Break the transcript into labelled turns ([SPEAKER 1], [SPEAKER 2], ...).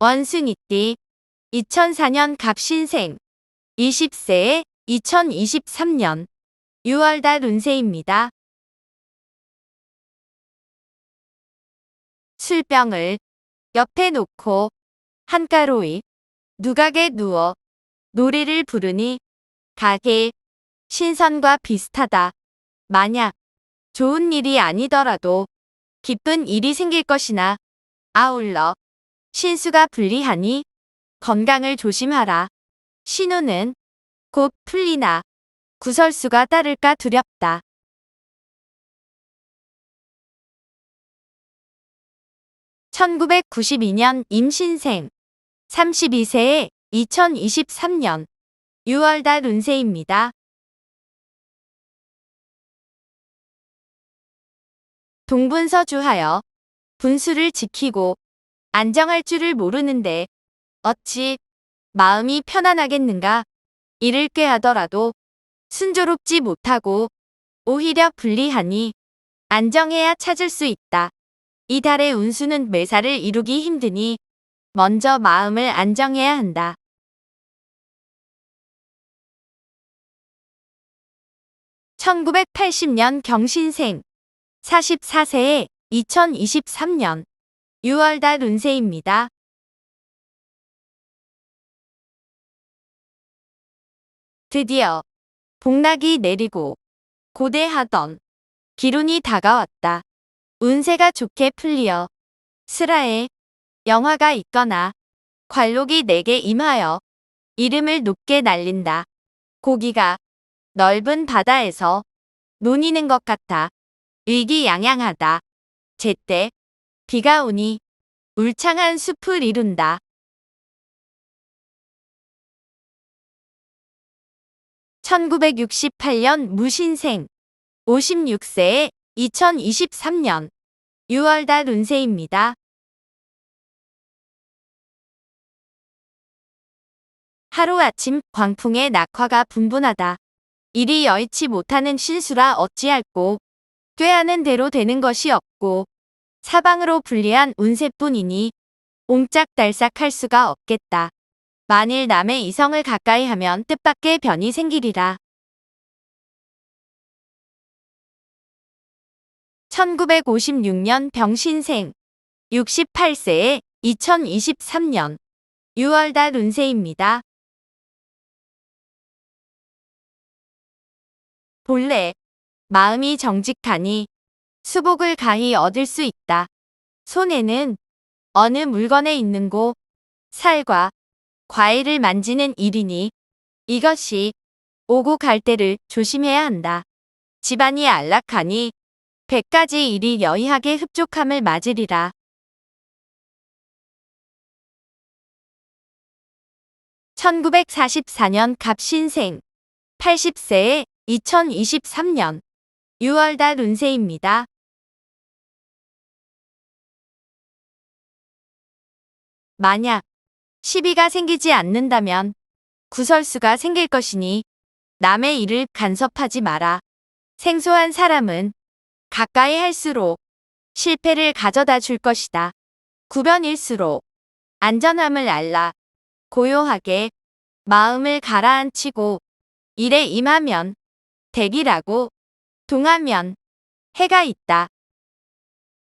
[SPEAKER 1] 원숭이띠 2004년 갑신생 20세에 2023년 6월달 운세입니다. 술병을 옆에 놓고 한가로이 누각에 누워 노래를 부르니 가게 신선과 비슷하다. 만약 좋은 일이 아니더라도 기쁜 일이 생길 것이나 아울러 신수가 불리하니 건강을 조심하라. 신우는 곧 풀리나 구설수가 따를까 두렵다. (1992년) 임신생 32세에 2023년 6월달 운세입니다. 동분서주하여 분수를 지키고 안정할 줄을 모르는데 어찌 마음이 편안하겠는가? 이를 꾀하더라도 순조롭지 못하고 오히려 불리하니 안정해야 찾을 수 있다. 이 달의 운수는 매사를 이루기 힘드니 먼저 마음을 안정해야 한다. (1980년) 경신생 44세에 2023년 6월달 운세입니다. 드디어 복락이 내리고 고대하던 기운이 다가왔다. 운세가 좋게 풀리어 슬하에 영화가 있거나 관록이 내게 임하여 이름을 높게 날린다. 고기가 넓은 바다에서 논이는 것 같아 의기양양하다. 제때 비가 오니 울창한 숲을 이룬다. (1968년) 무신생 56세에 2023년 6월달 운세입니다. 하루아침 광풍의 낙화가 분분하다. 일이 여의치 못하는 신수라 어찌할꼬 꾀하는 대로 되는 것이 없고 사방으로 불리한 운세뿐이니 옹짝달싹할 수가 없겠다. 만일 남의 이성을 가까이 하면 뜻밖의 변이 생기리라. 1956년 병신생 68세에 2023년 6월달 운세입니다. 본래 마음이 정직하니 수복을 가히 얻을 수 있다. 손에는 어느 물건에 있는 고 살과 과일을 만지는 일이니 이것이 오고 갈 때를 조심해야 한다. 집안이 안락하니 백가지 일이 여의하게 흡족함을 맞으리라. (1944년) 갑신생 80세에 2023년 6월달 운세입니다. 만약 시비가 생기지 않는다면 구설수가 생길 것이니 남의 일을 간섭하지 마라. 생소한 사람은 가까이 할수록 실패를 가져다 줄 것이다. 구변일수록 안전함을 알라. 고요하게 마음을 가라앉히고 일에 임하면 대기라고 동하면 해가 있다.